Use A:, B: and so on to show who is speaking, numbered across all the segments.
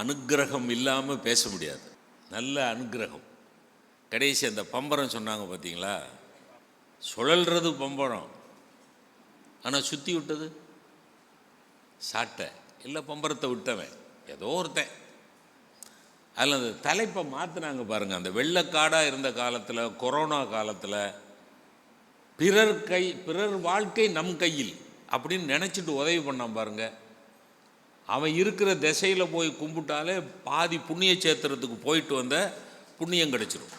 A: அனுக்கிரகம் இல்லாமல் பேச முடியாது. நல்ல அனுக்கிரகம் கடைசி அந்த பம்பரம் சொன்னாங்க பார்த்தீங்களா சுழல்றது பம்பரம். ஆனால் சுற்றி விட்டது? சாட்டை. இல்லை பம்பரத்தை விட்டவன். ஏதோ ஒருத்தன். அதில் அந்த தலைப்பை மாற்றினாங்க பாருங்கள் அந்த வெள்ளக்காடாக இருந்த காலத்தில் கொரோனா காலத்தில் பிறர் கை பிறர் வாழ்க்கை நம் கையில் அப்படின்னு நினச்சிட்டு உதவி பண்ணான் பாருங்கள் அவன் இருக்கிற திசையில் போய் கும்பிட்டாலே பாதி புண்ணிய சேத்திரத்துக்கு போயிட்டு வந்த புண்ணியம் கிடைச்சிரும்.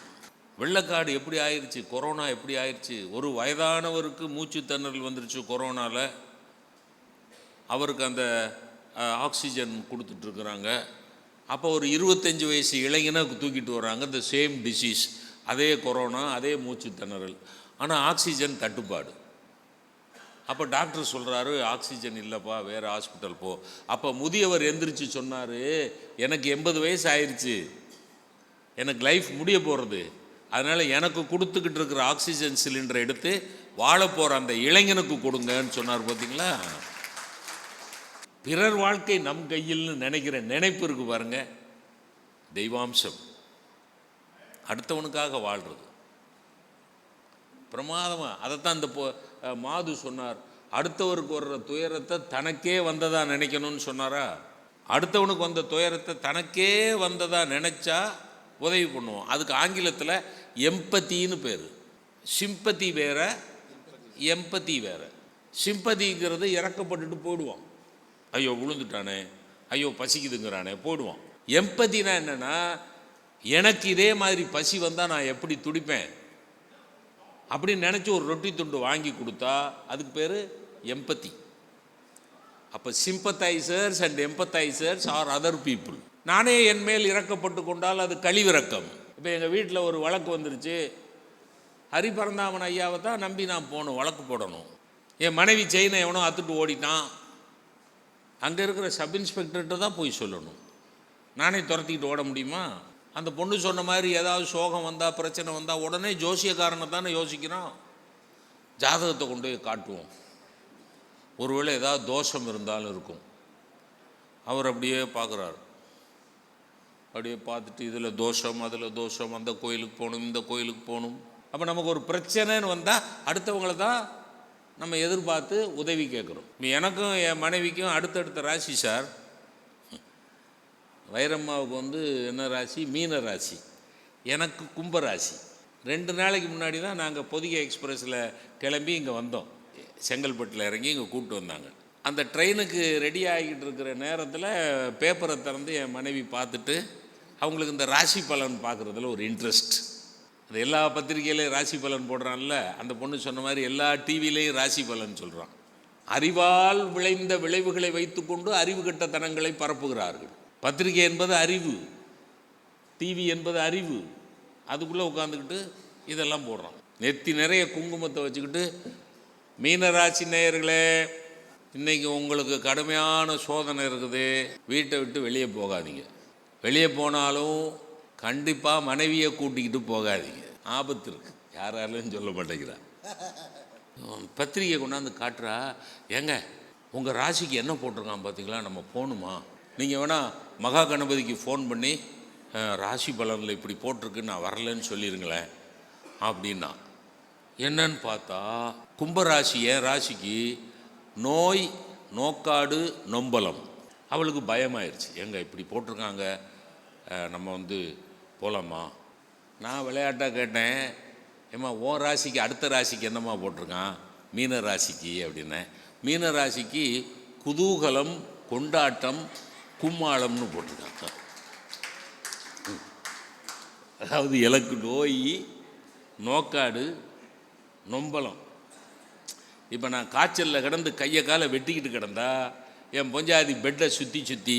A: வெள்ளக்காடு எப்படி ஆயிடுச்சு கொரோனா எப்படி ஆயிடுச்சு ஒரு வயதானவருக்கு மூச்சு திணறல் வந்துருச்சு கொரோனாவில் அவருக்கு அந்த ஆக்சிஜன் கொடுத்துட்ருக்குறாங்க அப்போ ஒரு இருபத்தஞ்சி வயசு இளைஞனை தூக்கிட்டு வர்றாங்க இந்த சேம் டிசீஸ் அதே கொரோனா அதே மூச்சு திணறல். ஆனால் ஆக்சிஜன் தட்டுப்பாடு. அப்போ டாக்டர் சொல்கிறாரு ஆக்சிஜன் இல்லைப்பா வேறு ஹாஸ்பிட்டல் போ. அப்போ முதியவர் எந்திரிச்சு சொன்னார் எனக்கு எண்பது வயசு ஆயிடுச்சு எனக்கு லைஃப் முடிய போகிறது அதனால் எனக்கு கொடுத்துக்கிட்டு இருக்கிற ஆக்சிஜன் சிலிண்டரை எடுத்து வாழ போகிற அந்த இளைஞனுக்கு கொடுங்கன்னு சொன்னார் பார்த்தீங்களா பிறர் வாழ்க்கை நம் கையில்னு நினைக்கிற நினைப்பு இருக்கு பாருங்க. தெய்வாம்சம். அடுத்தவனுக்காக வாழ்கிறது பிரமாதமாக அதைத்தான் இந்த பொ- மாது சொன்னார் அடுத்தவருக்கு வர்ற துயரத்தை தனக்கே வந்ததா நினைக்கணும்னு சொன்னாரா? அடுத்தவனுக்கு வந்த துயரத்தை தனக்கே வந்ததா நினைச்சா உதவி பண்ணுவோம். அதுக்கு ஆங்கிலத்தில் எம்பத்தின்னு பேர். சிம்பத்தி வேற எம்பத்தி வேற. சிம்பதிங்கிறது இறக்கப்பட்டுட்டு போயிடுவான். ஐயோ விழுந்துட்டானே ஐயோ பசிக்குதுங்கிறானே போயிடுவான். எம்பத்தினா என்னென்னா எனக்கு இதே மாதிரி பசி வந்தால் நான் எப்படி துடிப்பேன்? அப்படின்னு நினச்சி ஒரு ரொட்டி துண்டு வாங்கி கொடுத்தா அதுக்கு பேர் எம்பத்தி அப்போ sympathisers and empathisers are other people நானே என் மேல் இறக்கப்பட்டு கொண்டால் அது கழிவிறக்கம். இப்போ எங்கள் வீட்டில் ஒரு வழக்கு வந்துருச்சு. ஹரிபரந்தாமன் ஐயாவை தான் நம்பி நான் போகணும் வழக்கு போடணும். என் மனைவி செயினை எவனோ அத்துட்டு ஓடிட்டான். அங்கே இருக்கிற சப் இன்ஸ்பெக்டர்கிட்ட தான் போய் சொல்லணும். நானே துரத்திக்கிட்டு ஓட முடியுமா? அந்த பொண்ணு சொன்ன மாதிரி ஏதாவது சோகம் வந்தால் பிரச்சனை வந்தால் உடனே ஜோசியக்காரனை தானே யோசிக்கிறோம் ஜாதகத்தை கொண்டு போய் காட்டுவோம். ஒருவேளை ஏதாவது தோஷம் இருந்தாலும் இருக்கும். அவர் அப்படியே பார்க்குறாரு. அப்படியே பார்த்துட்டு இதில் தோஷம் அதில் தோஷம் அந்த கோயிலுக்கு போகணும் இந்த கோயிலுக்கு போகணும். அப்போ நமக்கு ஒரு பிரச்சனைன்னு வந்தால் அடுத்தவங்கள தான் நம்ம எதிர்பார்த்து உதவி கேட்குறோம். எனக்கும் என் மனைவிக்கும் அடுத்தடுத்த ராசி சார் வைரம்மாவுக்கு வந்து என்ன ராசி? மீன ராசி. எனக்கு கும்பராசி ரெண்டு நாளைக்கு முன்னாடி தான் நாங்கள் பொதிகை எக்ஸ்பிரஸில் கிளம்பி இங்கே வந்தோம். செங்கல்பட்டில் இறங்கி இங்கே கூப்பிட்டு வந்தாங்க. அந்த ட்ரெயினுக்கு ரெடி ஆகிக்கிட்டு இருக்கிற நேரத்தில் பேப்பரை திறந்து என் மனைவி பார்த்துட்டு அவங்களுக்கு இந்த ராசி பலன் பார்க்குறதுல ஒரு இன்ட்ரெஸ்ட் அது எல்லா பத்திரிகையிலையும் ராசி பலன் போடுறான்ல அந்த பொண்ணு சொன்ன மாதிரி எல்லா டிவிலையும் ராசி பலன் சொல்கிறான் அறிவால் விளைந்த விளைவுகளை வைத்துக்கொண்டு அறிவு கெட்டத்தனங்களை பரப்புகிறார்கள். பத்திரிகை என்பது அறிவு டிவி என்பது அறிவு. அதுக்குள்ளே உட்காந்துக்கிட்டு இதெல்லாம் போடுறான் நெத்தி நிறைய குங்குமத்தை வச்சுக்கிட்டு மீனராசி நேயர்களே இன்னைக்கு உங்களுக்கு கடுமையான சோதனை இருக்குது. வீட்டை விட்டு வெளியே போகாதீங்க. வெளியே போனாலும் கண்டிப்பாக மனைவியை கூட்டிக்கிட்டு போகாதீங்க. ஆபத்து இருக்கு. யாராலும் சொல்ல மாட்டேங்கிறா பத்திரிகை கொண்டாந்து காட்டுறா. ஏங்க உங்கள் ராசிக்கு என்ன போட்டிருக்கான் பார்த்தீங்களா நம்ம போகணுமா? நீங்கள் வேணால் மகா கணபதிக்கு ஃபோன் பண்ணி ராசி பலனில் இப்படி போட்டிருக்கு நான் வரலன்னு சொல்லிடுங்களேன் அப்படின்னா. என்னன்னு பார்த்தா கும்பராசி என் ராசிக்கு நோய் நோக்காடு நொம்பலம். அவளுக்கு பயமாயிருச்சு. எங்கே இப்படி போட்டிருக்காங்க. நம்ம வந்து போகலாமா நான் விளையாட்டாக கேட்டேன். ஏம்மா ஓ ராசிக்கு அடுத்த ராசிக்கு என்னம்மா போட்டிருக்கான்? மீன ராசிக்கு அப்படின்னேன். மீன ராசிக்கு குதூகலம் கொண்டாட்டம் கும்மாளம்னு போட்டிருக்காங்க. அதாவது எனக்கு நோய் நோக்காடு நொம்பலம். இப்போ நான் காய்ச்சலில் கிடந்து கையை காலை வெட்டிக்கிட்டு கிடந்தா என் பொஞ்சாதி பெட்டை சுற்றி சுற்றி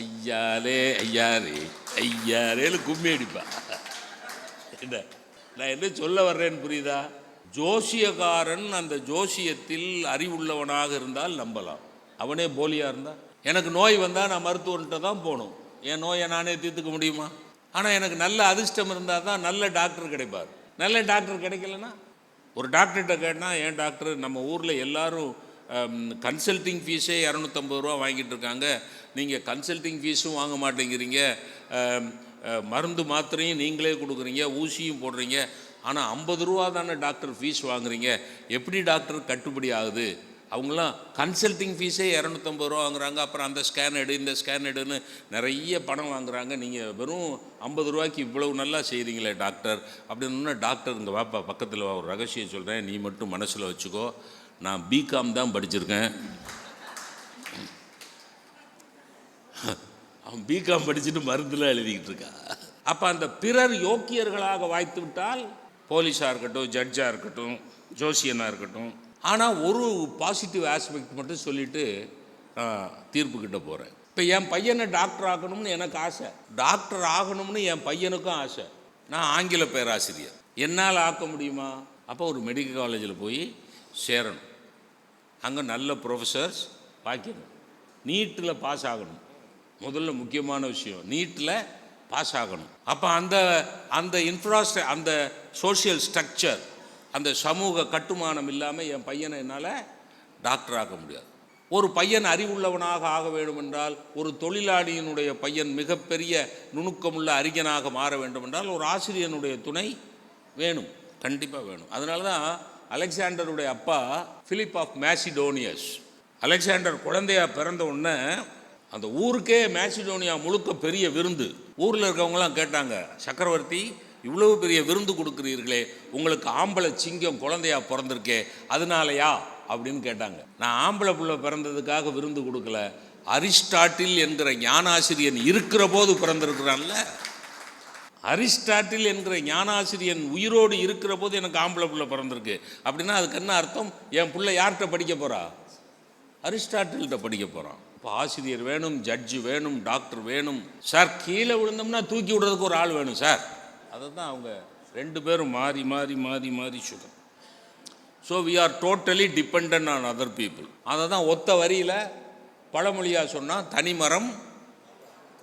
A: ஐயாரே ஐயாரே ஐயாரேன்னு கும்மி அடிப்பா. என்ன? நான் என்ன சொல்ல வர்றேன்னு புரியுதா? ஜோசியக்காரன் அந்த ஜோசியத்தில் அறிவுள்ளவனாக இருந்தால் நம்பலாம். அவனே போலியாக இருந்தால் எனக்கு நோய் வந்தால் நான் மருத்துவர்கிட்ட தான் போகணும். என் நோயை நானே தீர்த்துக்க முடியுமா? ஆனால் எனக்கு நல்ல அதிர்ஷ்டம் இருந்தால் தான் நல்ல டாக்டர் கிடைப்பார். நல்ல டாக்டர் கிடைக்கலனா ஒரு டாக்டர்கிட்ட கேட்டால் ஏன் டாக்டர் நம்ம ஊரில் எல்லாரும் கன்சல்டிங் ஃபீஸே இரநூத்தம்பது ரூபா வாங்கிட்டு இருக்காங்க. நீங்கள் கன்சல்டிங் ஃபீஸும் வாங்க மாட்டேங்கிறீங்க. மருந்து மாத்திரையும் நீங்களே கொடுக்குறீங்க ஊசியும் போடுறீங்க. ஆனால் ஐம்பது ரூபா தானே டாக்டர் ஃபீஸ் வாங்குறீங்க. எப்படி டாக்டர் கட்டுப்படி ஆகுது? அவங்களாம் கன்சல்டிங் ஃபீஸே இரநூத்தம்பது ரூபா வாங்குறாங்க. அப்புறம் அந்த ஸ்கேன் எடு இந்த ஸ்கேன் எடுன்னு நிறைய பணம் வாங்குறாங்க. நீங்கள் வெறும் ஐம்பது ரூபாய்க்கு இவ்வளவு நல்லா செய்கிறீங்களே டாக்டர் அப்படின்னு டாக்டர் இங்கே வாப்பா பக்கத்தில் வா, ஒரு ரகசியம் சொல்கிறேன் நீ மட்டும் மனசில் வச்சுக்கோ. நான் பிகாம் தான் படிச்சிருக்கேன். அவன் பிகாம் படிச்சுட்டு மருந்துலாம் எழுதிக்கிட்டு இருக்கா. அப்போ அந்த பிறர் யோக்கியர்களாக வாய்த்து விட்டால் போலீஸாக இருக்கட்டும் ஜட்ஜாக இருக்கட்டும் ஜோசியனாக இருக்கட்டும் ஆனால் ஒரு பாசிட்டிவ் ஆஸ்பெக்ட் மட்டும் சொல்லிட்டு நான் தீர்ப்புக்கிட்ட போகிறேன் இப்போ என் பையனை டாக்டர் ஆகணும்னு எனக்கு ஆசை. டாக்டர் ஆகணும்னு என் பையனுக்கும் ஆசை. நான் ஆங்கில பேராசிரியர். என்னால் ஆக்க முடியுமா? அப்போ ஒரு மெடிக்கல் காலேஜில் போய் சேரணும். அங்கே நல்ல ப்ரொஃபஸர்ஸ் வாய்க்கணும் நீட்டில் பாஸ் ஆகணும். முதல்ல முக்கியமான விஷயம் நீட்டில் பாஸ் ஆகணும். அப்போ அந்த அந்த இன்ஃப்ராஸ்ட்ர அந்த சோஷியல் ஸ்ட்ரக்சர் அந்த சமூக கட்டுமானம் இல்லாமல் என் பையனை என்னால் டாக்டர் ஆக்க முடியாது. ஒரு பையன் அறிவுள்ளவனாக ஆக வேண்டுமென்றால் ஒரு தொழிலாளியினுடைய பையன் மிகப்பெரிய நுணுக்கமுள்ள அறிஞனாக மாற வேண்டுமென்றால் ஒரு ஆசிரியனுடைய துணை வேணும் கண்டிப்பாக வேணும். அதனால தான் அலெக்சாண்டருடைய அப்பா ஃபிலிப் ஆஃப் மேசிடோனியஸ் அலெக்சாண்டர் குழந்தையாக பிறந்த உடனே அந்த ஊருக்கே மேசிடோனியா முழுக்க பெரிய விருந்து. ஊரில் இருக்கவங்களாம் கேட்டாங்க சக்கரவர்த்தி இவ்வளவு பெரிய விருந்து கொடுக்குறீர்களே உங்களுக்கு ஆம்பளை சிங்கம் குழந்தையா பிறந்திருக்கே அதனாலயா அப்படின்னு கேட்டாங்க. நான் ஆம்பளை புள்ள பிறந்ததுக்காக விருந்து கொடுக்கல. அரிஸ்டாட்டில் என்கிற ஞானாசிரியன் இருக்கிற போது பிறந்திருக்கிறான்ல. அரிஸ்டாட்டில் என்கிற ஞானாசிரியன் உயிரோடு இருக்கிற போது எனக்கு ஆம்பளை புள்ள பிறந்திருக்கு. அப்படின்னா அதுக்கு என்ன அர்த்தம்? என் பிள்ளை யார்கிட்ட படிக்க போறா? அரிஸ்டாட்டில்கிட்ட படிக்க போகிறான் இப்போ ஆசிரியர் வேணும் ஜட்ஜு வேணும் டாக்டர் வேணும். சார் கீழே விழுந்தோம்னா தூக்கி விடுறதுக்கு ஒரு ஆள் வேணும் சார். அதை தான் அவங்க ரெண்டு பேரும் மாறி மாறி மாறி மாறி சுகம் so we are totally depend on other people அதை தான் ஒத்த வரியில் பழமொழியாக சொன்னால் தனிமரம்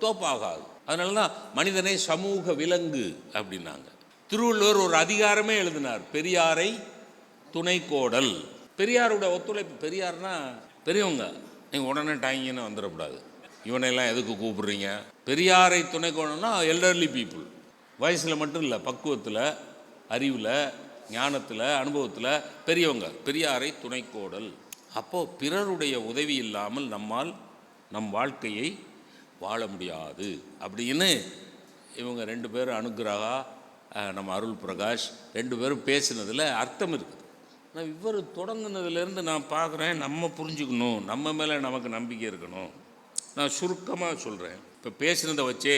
A: தோப்பாகாது. அதனால தான் மனிதனை சமூக விலங்கு அப்படின்னாங்க. திருவள்ளுவர் ஒரு அதிகாரமே எழுதினார் பெரியாரை துணைக்கோடல் பெரியாரோட ஒத்துழைப்பு பெரியார்னா பெரியவங்க நீங்கள் உடனே டாங்கின்னு வந்துடக்கூடாது. இவனையெல்லாம் எதுக்கு கூப்பிடுறீங்க? பெரியாரை துணைக்கோடல்னா எல்டர்லி பீப்புள் வயசில் மட்டும் இல்லை பக்குவத்தில் அறிவில் ஞானத்தில் அனுபவத்தில் பெரியவங்க பெரியாரை துணைக்கோடல். அப்போது பிறருடைய உதவி இல்லாமல் நம்மால் நம் வாழ்க்கையை வாழ முடியாது. அப்படின்னு இவங்க ரெண்டு பேரும் அனுகிரகா நம்ம அருள் பிரகாஷ் ரெண்டு பேரும் பேசினதில் அர்த்தம் இருக்குது. நான் இவர் தொடங்குனதுலேருந்து நான் பார்க்குறேன் நம்ம புரிஞ்சுக்கணும் நம்ம மேலே நமக்கு நம்பிக்கை இருக்கணும். நான் சுருக்கமாக சொல்கிறேன் இப்போ பேசினதை வச்சே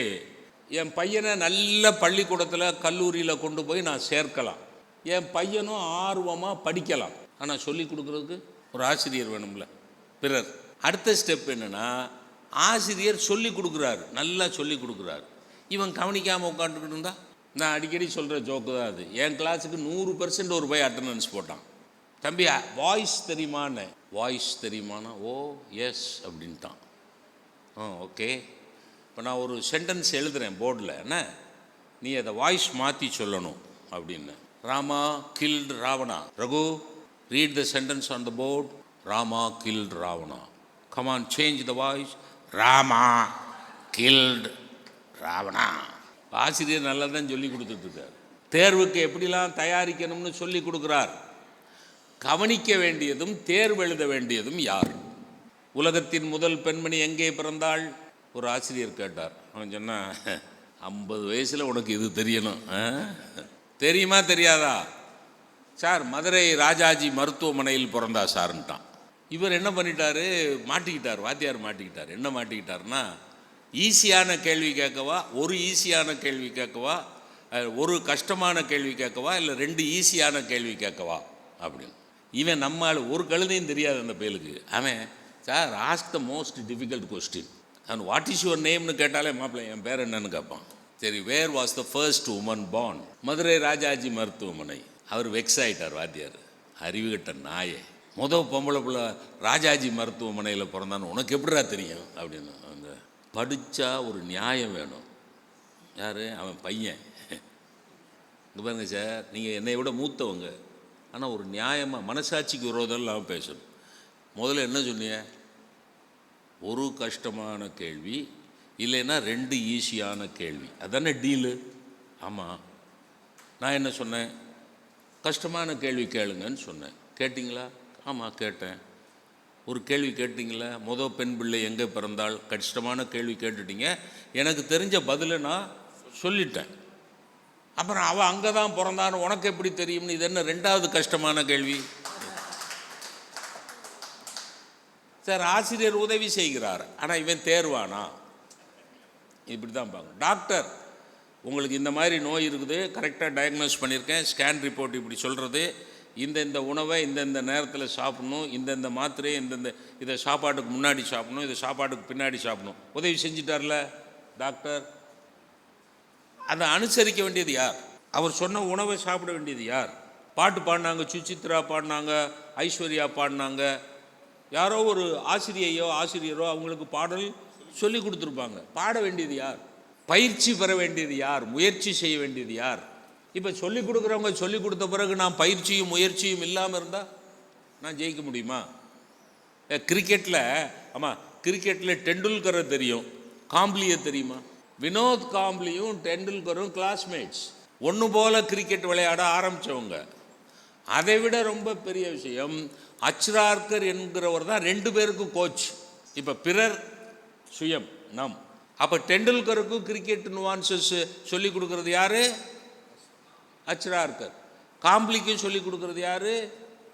A: என் பையனை நல்ல பள்ளிக்கூடத்தில் கல்லூரியில் கொண்டு போய் நான் சேர்க்கலாம். என் பையனும் ஆர்வமாக படிக்கலாம். ஆனால் சொல்லி கொடுக்குறதுக்கு ஒரு ஆசிரியர் வேணும்ல. பிறர். அடுத்த ஸ்டெப் என்னென்னா ஆசிரியர் சொல்லி கொடுக்குறாரு. நல்லா சொல்லி கொடுக்குறாரு. இவன் கவனிக்காமல் உட்காந்துக்கிட்டு இருந்தா? நான் அடிக்கடி சொல்கிற ஜோக்கு தான் அது. என் கிளாஸுக்கு நூறு பெர்சன்ட் ஒரு போய் அட்டண்டன்ஸ் போட்டான். தம்பி வாய்ஸ் தெரியுமான்னு? வாய்ஸ் தெரியுமானா? ஓ எஸ் அப்படின்ட்டான். ஆ ஓகே இப்போ நான் ஒரு சென்டென்ஸ் எழுதுகிறேன் போர்டில் என்ன? நீ அதை வாய்ஸ் மாற்றி சொல்லணும் அப்படின்னு. Rama killed Ravana. Raghu read the sentence on the board Rama killed Ravana. Come on change the voice Rama killed Ravana. ஆசிரியர் நல்லா தான் சொல்லி கொடுத்துட்ருக்கார். தேர்வுக்கு எப்படிலாம் தயாரிக்கணும்னு சொல்லி கொடுக்குறார். கவனிக்க வேண்டியதும் தேர்வு எழுத வேண்டியதும் யார்? உலகத்தின் முதல் பெண்மணி எங்கே பிறந்தாள்? ஒரு ஆசிரியர் கேட்டார். அவன் சொன்னான் ஐம்பது வயசில் உனக்கு இது தெரியணும். ஆ? தெரியுமா தெரியாதா? சார் மதுரை ராஜாஜி மருத்துவமனையில் பிறந்தா சார்ன்ட்டான். இவர் என்ன பண்ணிட்டாரு? மாட்டிக்கிட்டார். வாத்தியார் மாட்டிக்கிட்டார். என்ன மாட்டிக்கிட்டாருன்னா ஈஸியான கேள்வி கேட்கவா? ஒரு ஈஸியான கேள்வி கேட்கவா? ஒரு கஷ்டமான கேள்வி கேட்கவா? இல்லை ரெண்டு ஈஸியான கேள்வி கேட்கவா? அப்படின்னு. இவன் நம்மால் ஒரு கழுதையும் தெரியாது அந்த பேலுக்கு அவன் sir ask the most difficult question and what is your நேம்னு கேட்டாலே மாப்பிள்ளை என் பேர் என்னன்னு கேட்பான். சரி where was the first woman born Madurai Rajaji மருத்துவமனை. அவர் வெக்ஸ் ஆயிட்டார் வாத்தியார். அறிவுகட்ட நாயே. முத பொம்பளை பிள்ளை ராஜாஜி மருத்துவமனையில் பிறந்தான்னு உனக்கு எப்படிடா தெரியும்? அப்படின்னு அந்த படித்தா ஒரு நியாயம் வேணும். யார்? அவன் பையன். இங்கே பாருங்க சார் நீங்கள் என்னை விட மூத்தவங்க. ஆனால் ஒரு நியாயமாக மனசாட்சிக்கு விரோதம் இல்லாமல் பேசணும். முதல்ல என்ன சொன்னீங்க ஒரு கஷ்டமான கேள்வி இல்லைன்னா ரெண்டு ஈஸியான கேள்வி. அதானே டீலு? ஆமாம் நான் என்ன சொன்னேன்? கஷ்டமான கேள்வி கேளுங்கன்னு சொன்னேன். கேட்டிங்களா? ஆமாம் கேட்டேன். ஒரு கேள்வி கேட்டிங்களா? முத பெண் பிள்ளை எங்கே பிறந்தால் கஷ்டமான கேள்வி கேட்டுட்டீங்க. எனக்கு தெரிஞ்ச பதிலை நான் சொல்லிட்டேன். அப்புறம் அவள் அங்கே தான் பிறந்தான்னு உனக்கு எப்படி தெரியும்னு இது என்ன ரெண்டாவது கஷ்டமான கேள்வி? சார் ஆசிரியர் உதவி செய்கிறார். ஆனால் இவன் தேர்வானா? இப்படி தான் பார்க்கணும் டாக்டர் உங்களுக்கு இந்த மாதிரி நோய் இருக்குது கரெக்டாக டயக்னோஸ் பண்ணியிருக்கேன் ஸ்கேன் ரிப்போர்ட் இப்படி சொல்கிறது இந்த இந்த உணவை இந்தந்த நேரத்தில் சாப்பிடணும் இந்தந்த மாத்திரையை இந்தந்த இதை சாப்பாட்டுக்கு முன்னாடி சாப்பிடணும் இதை சாப்பாட்டுக்கு பின்னாடி சாப்பிடணும். உதவி செஞ்சிட்டார்ல டாக்டர்? அதை அனுசரிக்க வேண்டியது யார்? அவர் சொன்ன உணவை சாப்பிட வேண்டியது யார்? பாட்டு பாடினாங்க சுச்சித்ரா பாடினாங்க ஐஸ்வர்யா பாடினாங்க யாரோ ஒரு ஆசிரியையோ ஆசிரியரோ அவங்களுக்கு பாடல் சொல்லி கொடுத்துருப்பாங்க. பாட வேண்டியது யார்? பயிற்சி பெற வேண்டியது யார்? முயற்சி செய்ய வேண்டியது யார்? இப்போ சொல்லிக் கொடுக்குறவங்க சொல்லிக் கொடுத்த பிறகு நான் பயிற்சியும் முயற்சியும் இல்லாமல் இருந்தால் நான் ஜெயிக்க முடியுமா? கிரிக்கெட்டில் ஆமாம் கிரிக்கெட்டில் டெண்டுல்கரை தெரியும். காம்ப்ளியை தெரியுமா? வினோத் காம்ப்ளியும் டெண்டுல்கரும் கிளாஸ்மேட்ஸ் ஒன்று போல் கிரிக்கெட் விளையாட ஆரம்பித்தவங்க அதை விட ரொம்ப பெரிய விஷயம் அச்ரார்கர் என்கிறவர் தான் ரெண்டு பேருக்கும் கோச் இப்போ பிறர் சுயம் நம். அப்போ டெண்டுல்கருக்கும் கிரிக்கெட் நுவான்சஸ் சொல்லிக் கொடுக்குறது யார்? அச்ரார்கர் காம்ப்ளிக்கும் சொல்லிக் கொடுக்கறது யார்?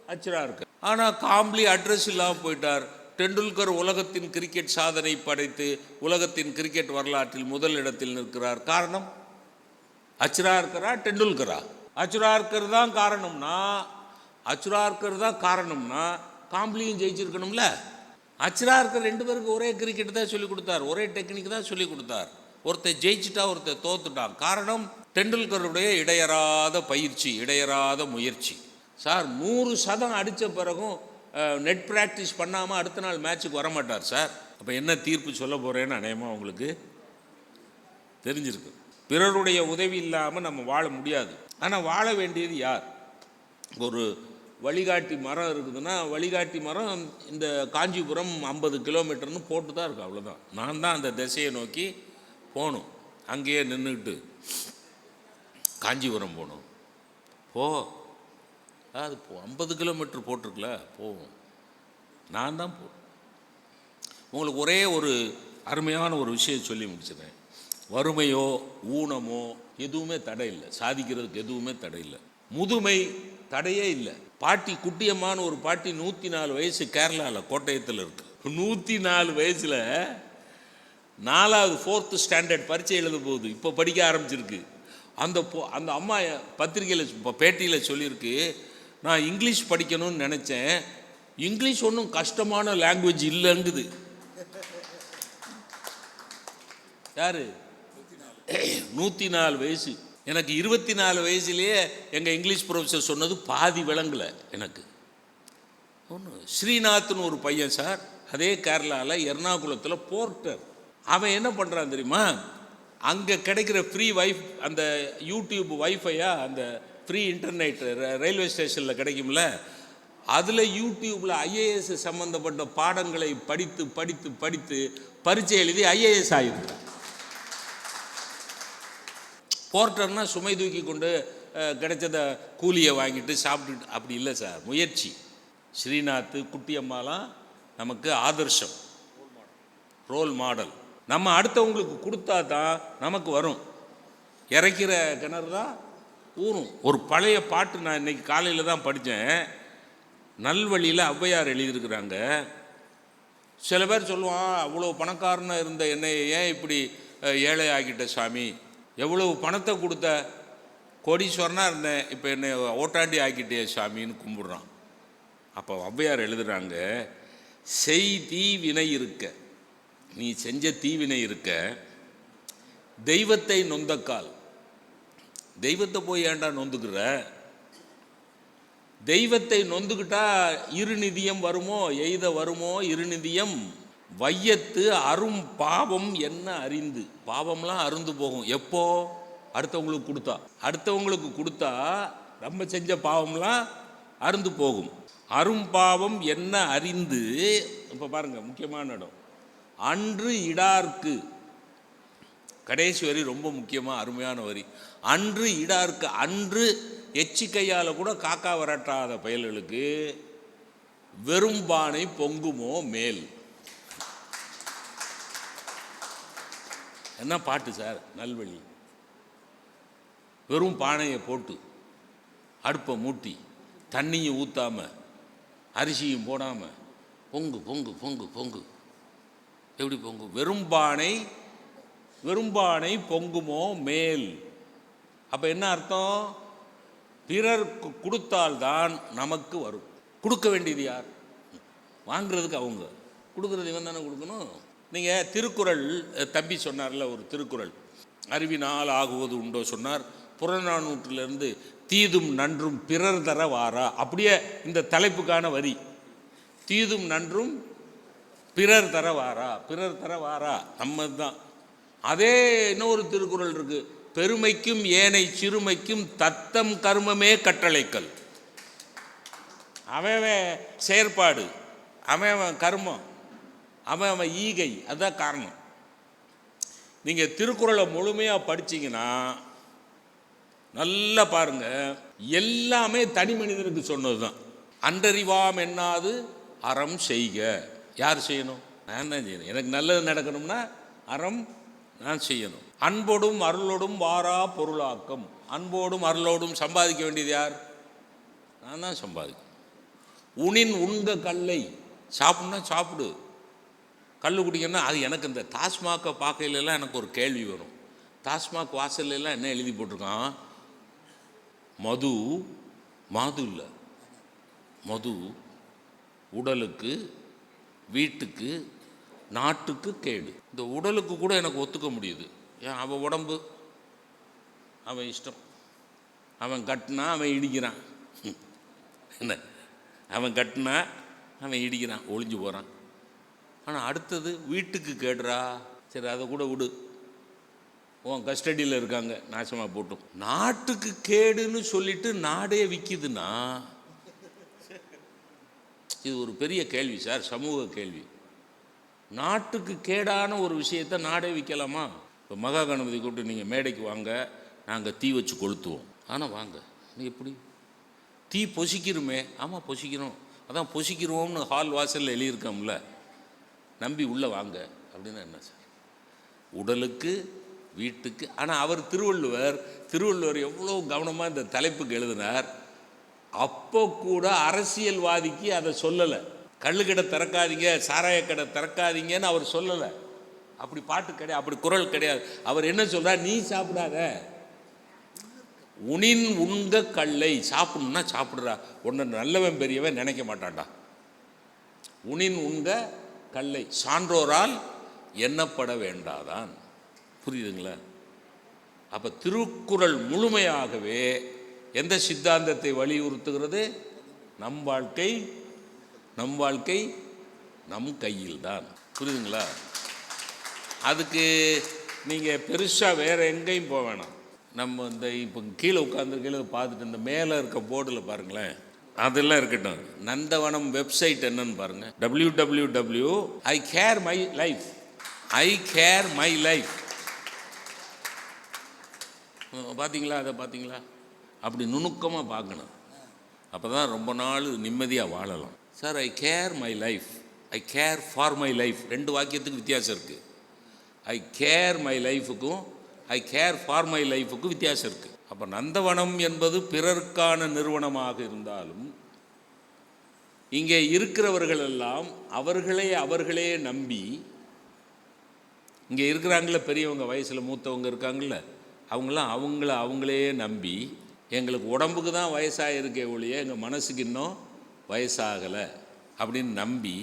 A: அச்ரார்கர் ஆனால் காம்ப்ளி அட்ரஸ் இல்லாமல் போயிட்டார். டெண்டுல்கர் உலகத்தின் கிரிக்கெட் சாதனை படைத்து உலகத்தின் கிரிக்கெட் வரலாற்றில் முதல் இடத்தில் நிற்கிறார். காரணம் அச்சரார்கரா டெண்டுல்கரா? அச்சுரார்கர் தான் காரணம்னா அச்சுரார்கர் தான் காரணம்னா காம்ப்ளியும் ஜெயிச்சிருக்கணும்ல? அச்சுரார்கர் ரெண்டு பேருக்கு ஒரே கிரிக்கெட் தான் சொல்லிக் கொடுத்தார். ஒரே டெக்னிக் தான் சொல்லிக் கொடுத்தார். ஒருத்தர் ஜெயிச்சிட்டா ஒருத்தர் தோத்துட்டான். காரணம் டெண்டுல்கருடைய இடையறாத பயிற்சி இடையறாத முயற்சி. சார் நூறு சதம் அடித்த பிறகும் நெட் ப்ராக்டிஸ் பண்ணாமல் அடுத்த நாள் மேட்ச்சுக்கு வர மாட்டார் சார். அப்போ என்ன தீர்ப்பு சொல்ல போகிறேன்னு அநேகமாக உங்களுக்கு தெரிஞ்சிருக்கு. பிறருடைய உதவி இல்லாமல் நம்ம வாழ முடியாது. ஆனால் வாழ வேண்டியது யார்? ஒரு வழிகாட்டி மரம் இருக்குதுன்னா வழிகாட்டி மரம் இந்த காஞ்சிபுரம் ஐம்பது கிலோமீட்டர்னு போட்டு தான் இருக்கு அவ்வளோதான் நான் தான் அந்த திசையை நோக்கி போகணும். அங்கேயே நின்றுக்கிட்டு காஞ்சிபுரம் போகணும். போ. அது போ ஐம்பது கிலோமீட்டர் போட்டிருக்கல போவோம். நான் தான் போ உங்களுக்கு ஒரே ஒரு அருமையான ஒரு விஷயம் சொல்லி முடிச்சிடுறேன் வறுமையோ ஊனமோ எதுவுமே தடை இல்லை. சாதிக்கிறதுக்கு எதுவுமே தடை இல்லை. முதுமை தடையே இல்லை. பாட்டி குட்டியம்மான்னு ஒரு பாட்டி நூற்றி நாலு வயசு கேரளாவில் கோட்டயத்தில் இருக்கு. நூற்றி நாலு வயசில் நாலாவது ஃபோர்த்து ஸ்டாண்டர்ட் பரீட்சை எழுத போகுது இப்போ படிக்க ஆரம்பிச்சிருக்கு. அந்த போ அந்த அம்மா பத்திரிகையில் இப்போ பேட்டியில் சொல்லியிருக்கு நான் இங்கிலீஷ் படிக்கணும்னு நினச்சேன். இங்கிலீஷ் ஒன்றும் கஷ்டமான லாங்குவேஜ் இல்லைங்குது. யாரு? நூற்றி நாலு வயசு. எனக்கு இருபத்தி நாலு வயசுலேயே எங்கள் இங்கிலீஷ் ப்ரொஃபஸர் சொன்னது பாதி விளங்கலை எனக்கு. ஒன்று ஸ்ரீநாத்னு ஒரு பையன் சார் அதே கேரளாவில் எர்ணாகுளத்தில் போர்ட்டர். அவன் என்ன பண்ணுறான் தெரியுமா? அங்கே கிடைக்கிற ஃப்ரீ வைஃப் அந்த யூடியூப் வைஃபையா அந்த ஃப்ரீ இன்டர்நெட் ரயில்வே ஸ்டேஷனில் கிடைக்கும்ல அதில் யூடியூப்பில் ஐஏஎஸ் சம்மந்தப்பட்ட பாடங்களை படித்து படித்து படித்து பரீட்சை எழுதி ஐஏஎஸ் ஆகிருக்கிறான் போர்ட்டர்னால் சுமை தூக்கி கொண்டு கிடைச்சத கூலியை வாங்கிட்டு சாப்பிட்டுட்டு அப்படி இல்லை சார். முயற்சி. ஸ்ரீநாத் குட்டியம்மாலாம் நமக்கு ஆதர்ஷம். ரோல் மாடல் நம்ம அடுத்தவங்களுக்கு கொடுத்தா தான் நமக்கு வரும். இறைக்கிற கிணறு தான் ஊறும். ஒரு பழைய பாட்டு நான் இன்னைக்கு காலையில் தான் படித்தேன். நல்வழியில் ஔவையார் எழுதியிருக்கிறாங்க. சில பேர் சொல்லுவான் அவ்வளோ பணக்காரனாக இருந்த என்னை ஏன் இப்படி ஏழை ஆகிட்ட சாமி? எவ்வளவு பணத்தை கொடுத்த கோடீஸ்வரனாக இருந்தேன். இப்போ என்னை ஓட்டாண்டி ஆக்கிட்டே சாமின்னு கும்பிடுறான். அப்போ ஔவையார் எழுதுகிறாங்க செய் தீவினை இருக்க. நீ செஞ்ச தீவினை இருக்க. தெய்வத்தை நொந்தக்கால். தெய்வத்தை போய் ஏன்டா நொந்துக்கிற? தெய்வத்தை நொந்துக்கிட்டா இருநிதியம் வருமோ? எய்த வருமோ? இருநிதியம் வையத்து அரும் பாவம் என்ன அறிந்து? பாவம்லாம் அருந்து போகும். எப்போ? அடுத்தவங்களுக்கு கொடுத்தா. அடுத்தவங்களுக்கு கொடுத்தா நம்ம செஞ்ச பாவம்லாம் அருந்து போகும். அரும்பாவம் என்ன அறிந்து? இப்போ பாருங்க முக்கியமான இடம். அன்று இடார்க்கு. கடைசி வரி ரொம்ப முக்கியமாக அருமையான வரி. அன்று இடார்க்கு அன்று எச்சிக்கையால் கூட காக்கா வரட்டாத பயல்களுக்கு வெறும் பானை பொங்குமோ மேல்? என்ன பாட்டு சார்? நல்வழி. வெறும் பானையை போட்டு அடுப்பை மூட்டி தண்ணியும் ஊற்றாம அரிசியும் போடாமல் பொங்கு பொங்கு பொங்கு பொங்கு. எப்படி பொங்கு? வெறும் பானை வெறும் பானை பொங்குமோ மேல்? அப்போ என்ன அர்த்தம்? பிறர்க்கு கொடுத்தால்தான் நமக்கு வரும். கொடுக்க வேண்டியது யார்? வாங்குறதுக்கு அவங்க. கொடுக்குறது இவன் தானே கொடுக்கணும்? நீங்கள் திருக்குறள் தம்பி சொன்னார்ல ஒரு திருக்குறள். அறிவினால் ஆகுவது உண்டோ சொன்னார். புறநானூற்றிலிருந்து தீதும் நன்றும் பிறர் தர வாரா. அப்படியே இந்த தலைப்புக்கான வரி. தீதும் நன்றும் பிறர் தர வாரா. பிறர் தர வாரா. நம்ம தான் அதே இன்னொரு திருக்குறள் இருக்குது பெருமைக்கும் ஏனை சிறுமைக்கும் தத்தம் கர்மமே கட்டளைக்கல். அவன் செயற்பாடு. அவன் கர்மம். அவன் அவன் ஈகை அதுதான் காரணம். நீங்கள் திருக்குறளை முழுமையாக படிச்சீங்கன்னா நல்லா பாருங்க எல்லாமே தனி மனிதனுக்கு சொன்னது தான் அன்றறிவாம் என்னாது அறம் செய்க. யார் செய்யணும்? நான் தான் செய்யணும். எனக்கு நல்லது நடக்கணும்னா அறம் நான் செய்யணும். அன்போடும் அருளோடும் வாரா பொருளாக்கம். அன்போடும் அருளோடும் சம்பாதிக்க வேண்டியது யார்? நான் தான் சம்பாதிக்கணும். உனின் உண்க கல்லை சாப்பிட்னா சாப்பிடு. கல் குடிக்கணும்னா அது எனக்கு இந்த டாஸ்மாகை பார்க்கையிலலாம் எனக்கு ஒரு கேள்வி வரும். டாஸ்மாக் வாசல்லாம் என்ன எழுதி போட்டிருக்கான்? மது மாது இல்லை. மது உடலுக்கு வீட்டுக்கு நாட்டுக்கு கேடு. இந்த உடலுக்கு கூட எனக்கு ஒத்துக்க முடியுது. ஏன் அவன் உடம்பு அவன் இஷ்டம். அவன் கட்டினா அவன் இடிக்கிறான். என்ன? அவன் கட்டினா அவன் இடிக்கிறான் ஒளிஞ்சு போகிறான் ஆனால் அடுத்தது வீட்டுக்கு கேடுறா? சரி அதை கூட விடு. உன் கஸ்டடியில் இருக்காங்க நாசமாக போட்டும். நாட்டுக்கு கேடுன்னு சொல்லிட்டு நாடே விற்கிதுன்னா இது ஒரு பெரிய கேள்வி சார் சமூக கேள்வி. நாட்டுக்கு கேடான ஒரு விஷயத்தை நாடே விற்கலாமா இப்போ மகா கணபதி கூப்பிட்டு நீங்கள் மேடைக்கு வாங்க நாங்கள் தீ வச்சு கொளுத்துவோம். ஆனால் வாங்க நீ எப்படி? தீ பொசிக்கிறோமே ஆமாம் பொசிக்கிறோம். அதான் பொசிக்கிறோம்னு ஹால் வாசலில் எழுதியிருக்கோம்ல. நம்பி உள்ளே வாங்க அப்படின்னா என்ன சார்? உடலுக்கு வீட்டுக்கு ஆனால் அவர் திருவள்ளுவர் திருவள்ளுவர் எவ்வளோ கவனமாக இந்த தலைப்புக்கு எழுதினார்? அப்போ கூட அரசியல்வாதிக்கு அதை சொல்லலை. கள்ளுக்கடை திறக்காதீங்க சாராய கடை திறக்காதீங்கன்னு அவர் சொல்லலை. அப்படி பாட்டு கிடையாது அப்படி குரல் கிடையாது. அவர் என்ன சொல்கிறார் நீ சாப்பிடாத. உனின் உண்க கல்லை சாப்பிடணும்னா சாப்பிட்றா. ஒன்று நல்லவன் பெரியவன் நினைக்க மாட்டான்டா. உனின் உண்க கல்லை சான்றோரால் எண்ணப்பட வேண்டாதான். புரியுதுங்களா? அப்போ திருக்குறள் முழுமையாகவே எந்த சித்தாந்தத்தை வலியுறுத்துகிறது? நம் வாழ்க்கை நம் வாழ்க்கை நம் கையில் தான் புரியுதுங்களா? அதுக்கு நீங்கள் பெருசாக வேறு எங்கேயும் போக வேணாம். நம்ம இந்த இப்போ கீழே உட்காந்துருக்கையில் பார்த்துட்டு இந்த மேலே இருக்க போர்டில் பாருங்களேன். அதெல்லாம் இருக்கட்டும். நந்தவனம் வெப்சைட் என்னன்னு பாருங்க. W W W I care my life I care my life பார்த்தீங்களா அதை பார்த்தீங்களா அப்படி நுணுக்கமாக பார்க்கணும். அப்போ தான் ரொம்ப நாள் நிம்மதியாக வாழலாம். Sir I care my life I care for my life ரெண்டு வாக்கியத்துக்கு வித்தியாசம் இருக்குது ஐ கேர் மை லைஃபுக்கும் ஐ கேர் ஃபார் மை லைஃபுக்கும் வித்தியாசம் இருக்குது அப்போ நந்தவனம் என்பது பிறருக்கான நிறுவனமாக இருந்தாலும் இங்கே இருக்கிறவர்கள் எல்லாம் அவர்களே அவர்களே நம்பி இங்கே இருக்கிறாங்கள பெரியவங்க வயசில் மூத்தவங்க இருக்காங்கள அவங்களாம் அவங்கள அவங்களே நம்பி எங்களுக்கு உடம்புக்கு தான் வயசாக இருக்கே ஒழிய எங்கள் மனசுக்கு இன்னும் வயசாகலை அப்படின்னு நம்பி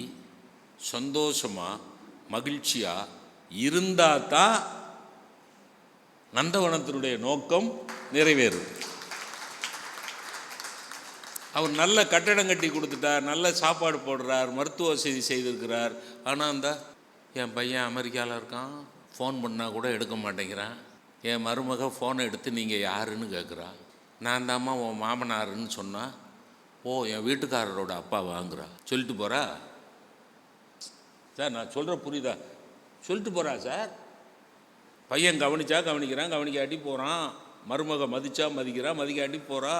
A: சந்தோஷமாக மகிழ்ச்சியாக இருந்தால் தான் நந்தவனத்தினுடைய நோக்கம் நிறைவேறும். அவர் நல்ல கட்டடம் கட்டி கொடுத்துட்டார் நல்ல சாப்பாடு போடுறார் மருத்துவ வசதி செய்திருக்கிறார். ஆனால் அந்த என் பையன் அமெரிக்காவில் இருக்கான் ஃபோன் பண்ணால் கூட எடுக்க மாட்டேங்கிறான். என் மருமக ஃபோனை எடுத்து நீங்கள் யாருன்னு கேட்குறா நான் தாம்மா உன் மாமனாருன்னு சொன்னால் ஓ என் வீட்டுக்காரரோட அப்பா வாங்குறா. சொல்லிட்டு போகிறா சார் நான் சொல்கிற புரியுதா? சொல்லிட்டு போகிறா சார். பையன் கவனிச்சா கவனிக்கிறான் கவனிக்காட்டி போகிறான் மருமக மதிச்சா மதிக்கிறான் மதிக்காட்டி போகிறா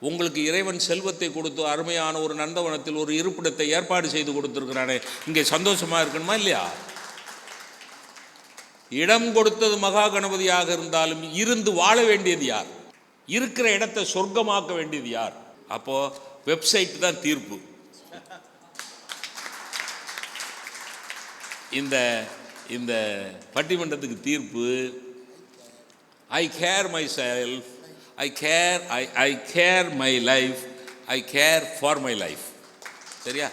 A: உங்களுக்கு இறைவன் செல்வத்தை கொடுத்து அருமையான ஒரு நந்தவனத்தில் ஒரு இருப்பிடத்தை ஏற்பாடு செய்து கொடுத்துருக்கிறானே. இங்கே சந்தோஷமாக இருக்கணுமா இல்லையா? இடம் கொடுத்தது மகா கணபதியாக இருந்தாலும் இருந்து வாழ வேண்டியது யார்? இருக்கிற இடத்தை சொர்க்கமாக்க வேண்டியது யார்? அப்போ வெப்சைட் தான் தீர்ப்பு. இந்த இந்த பட்டிமன்றத்துக்கு தீர்ப்பு I care my self I care I I care my life I care for my life சரியா?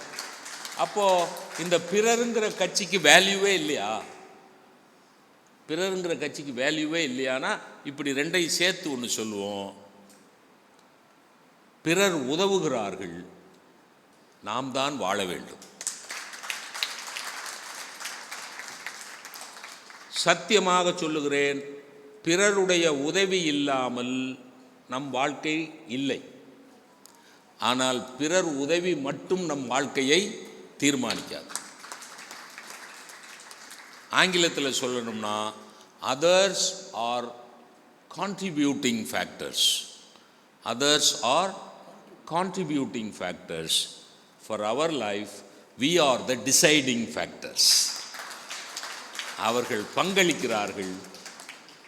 A: அப்போது இந்த பிறருங்கிற கட்சிக்கு வேல்யூவே இல்லையா? பிறருங்கிற கட்சிக்கு வேல்யூவே இல்லையானா இப்படி ரெண்டையும் சேர்த்து ஒன்று சொல்லுவோம். பிறர் உதவுகிறார்கள் நாம் தான் வாழ வேண்டும். சத்தியமாக சொல்லுகிறேன் பிறருடைய உதவி இல்லாமல் நம் வாழ்க்கை இல்லை. ஆனால் பிறர் உதவி மட்டும் நம் வாழ்க்கையை தீர்மானிக்காது. ஆங்கிலத்தில் சொல்லணும்னா others are contributing factors others are contributing factors for our life we are the deciding factors அவர்கள் பங்களிக்கிறார்கள்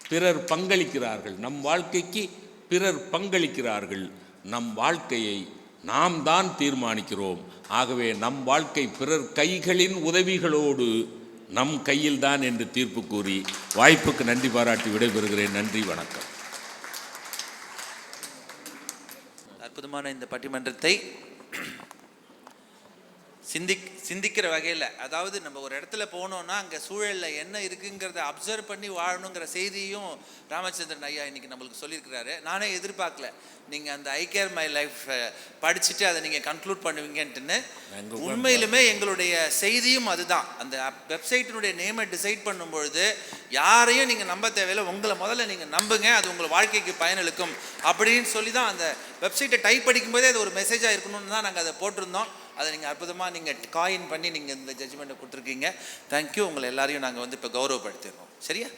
A: பிறர் பங்களிக்கிறார்கள். நம் வாழ்க்கைக்கு பிறர் பங்களிக்கிறார்கள். நம் வாழ்க்கையை நாம் தான் தீர்மானிக்கிறோம். ஆகவே நம் வாழ்க்கை பிறர் கைகளின் உதவிகளோடு நம் கையில்தான் என்று தீர்ப்பு கூறி வாய்ப்புக்கு நன்றி பாராட்டி விடைபெறுகிறேன். நன்றி வணக்கம்.
B: அற்புதமான இந்த பட்டிமன்றத்தை சிந்திக் சிந்திக்கிற வகையில். அதாவது நம்ம ஒரு இடத்துல போனோம்னா அங்கே சூழலில் என்ன இருக்குங்கிறத அப்சர்வ் பண்ணி வாழணுங்கிற செய்தியும் ராமச்சந்திரன் ஐயா இன்னைக்கு நம்மளுக்கு சொல்லியிருக்கிறாரு. நானே எதிர்பார்க்கல. நீங்கள் அந்த ஐ கேர் மை லைஃப் படிச்சுட்டு அதை நீங்கள் கன்க்ளூட் பண்ணுவீங்கன்ட்டுன்னு. உண்மையிலுமே எங்களுடைய செய்தியும் அதுதான். அந்த வெப்சைட்டினுடைய நேமை டிசைட் பண்ணும்பொழுது யாரையும் நீங்கள் நம்ப தேவையில்லை. உங்களை முதல்ல நீங்கள் நம்புங்க. அது உங்கள் வாழ்க்கைக்கு பயனளிக்கும். அப்படின்னு சொல்லி தான் அந்த வெப்சைட்டை டைப் படிக்கும்போதே அது ஒரு மெசேஜாக இருக்கணும்னு தான் நாங்கள் அதை போட்டிருந்தோம். அதை நீங்கள் அற்புதமாக நீங்கள் காயின் பண்ணி நீங்கள் இந்த ஜட்ஜ்மெண்ட்டை கொடுத்துருக்கீங்க. தேங்க்யூ உங்களை எல்லாரையும் நாங்கள் வந்து இப்போ கௌரவப்படுத்திடுறோம். சரியா?